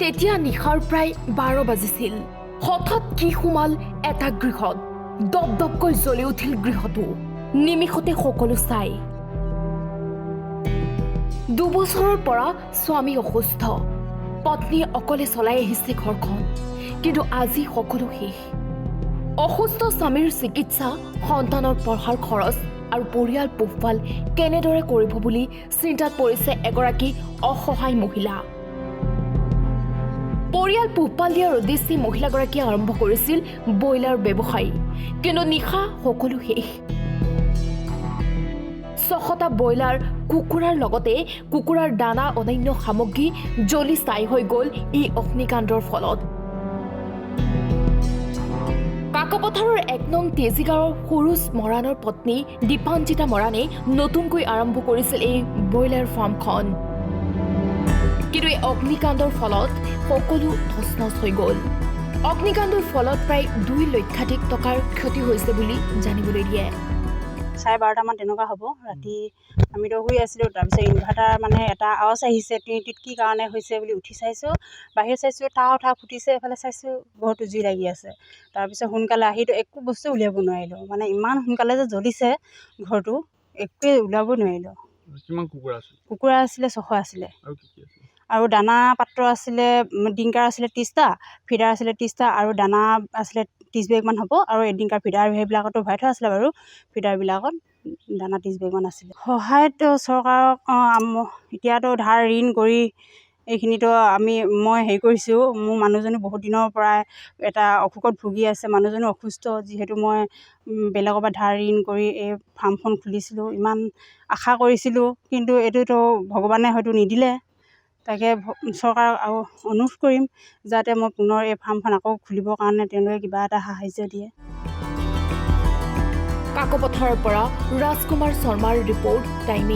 তেতিয়া নিশাৰ প্ৰায় বাৰ বাজিছিল। হঠাৎ কি সোমাল এটা গৃহত। দপদপকৈ জ্বলি উঠিল গৃহটো। নিমিষতে সকলো চাই। দুবছৰৰ পৰা স্বামী অসুস্থ। পত্নী অকলে চলাই আহিছে ঘৰখন কিন্তু আজি সকলো শেষ। অসুস্থ স্বামীৰ চিকিৎসা সন্তানৰ পঢ়াৰ খৰচ আৰু পৰিয়াল পোহপাল কেনেদৰে কৰিব বুলি চিন্তাত পৰিছে এগৰাকী অসহায় মহিলা। পৰিয়াল পোহপাল দিয়াৰ উদ্দেশ্যে মহিলাগৰাকীয়ে আৰম্ভ কৰিছিল ব্ৰইলাৰ ব্যৱসায়। কিন্তু নিশা সকলো শেষ। ছশটা ব্ৰইলাৰ কুকুৰাৰ লগতে কুকুৰাৰ দানা অন্যান্য সামগ্ৰী জ্বলি ছাই হৈ গ'ল এই অগ্নিকাণ্ডৰ ফলত। কাকপথাৰৰ এক নং তেজীগাঁৱৰ সৰুজ মৰাণৰ পত্নী দীপাঞ্জিতা মৰাণে নতুনকৈ আৰম্ভ কৰিছিল এই ব্ৰইলাৰ ফাৰ্মখন। কিন্তু এই অগ্নিকাণ্ডৰ ফলত সকলো ধচনচ হৈ গ'ল। অগ্নিকাণ্ডৰ ফলত প্ৰায় দুই লক্ষাধিক টকাৰ ক্ষতি হৈছে বুলি জানিবলৈ দিয়ে। চাৰে বাৰটামান তেনেকুৱা হ'ব ৰাতি আমিতো শুই আছিলোঁ তাৰপিছত ইনভাৰ্টাৰ মানে এটা আৱাজ আহিছে টিট কি কাৰণে হৈছে বুলি উঠি চাইছোঁ বাহিৰত চাইছোঁ ঠাহ ঠাহ ফুটিছে এফালে চাইছোঁ ঘৰটো জুই লাগি আছে। তাৰপিছত সোনকালে আহিতো একো বস্তু উলিয়াব নোৱাৰিলোঁ মানে ইমান সোনকালে যে জ্বলিছে ঘৰটো একোৱে ওলাব নোৱাৰিলোঁ। কিমান কুকুৰা আছে কুকুৰা আছিলে ছশ আছিলে। আৰু দানা পাত্ৰ আছিলে ডিংকাৰ আছিলে ত্ৰিছটা ফিডাৰ আছিলে ত্ৰিছটা আৰু দানা আছিলে ত্ৰিছ বেগমান হ'ব আৰু ডিংকাৰ ফিডাৰ সেইবিলাকতো ভৰাই থোৱা আছিলে বাৰু ফিডাৰবিলাকত দানা ত্ৰিছ বেগমান আছিলে। সহায়তো চৰকাৰক এতিয়াতো ধাৰ ঋণ কৰি এইখিনিতো আমি মই হেৰি কৰিছোঁ মোৰ মানুহজনী বহুত দিনৰ পৰাই এটা অসুখত ভুগি আছে মানুহজনো অসুস্থ যিহেতু মই বেলেগৰ পৰা ধাৰ ঋণ কৰি এই ফাৰ্মখন খুলিছিলোঁ ইমান আশা কৰিছিলোঁ কিন্তু এইটোতো ভগৱানে হয়তো নিদিলে। তাকে চৰকাৰক আৰু অনুৰোধ কৰিম যাতে মই পুনৰ এই ফাৰ্মখন আকৌ খুলিবৰ কাৰণে তেওঁলোকে কিবা এটা সাহাৰ্য দিয়ে। কাকপথাৰৰ পৰা ৰাজকুমাৰ শৰ্মাৰ ৰিপৰ্ট টাইম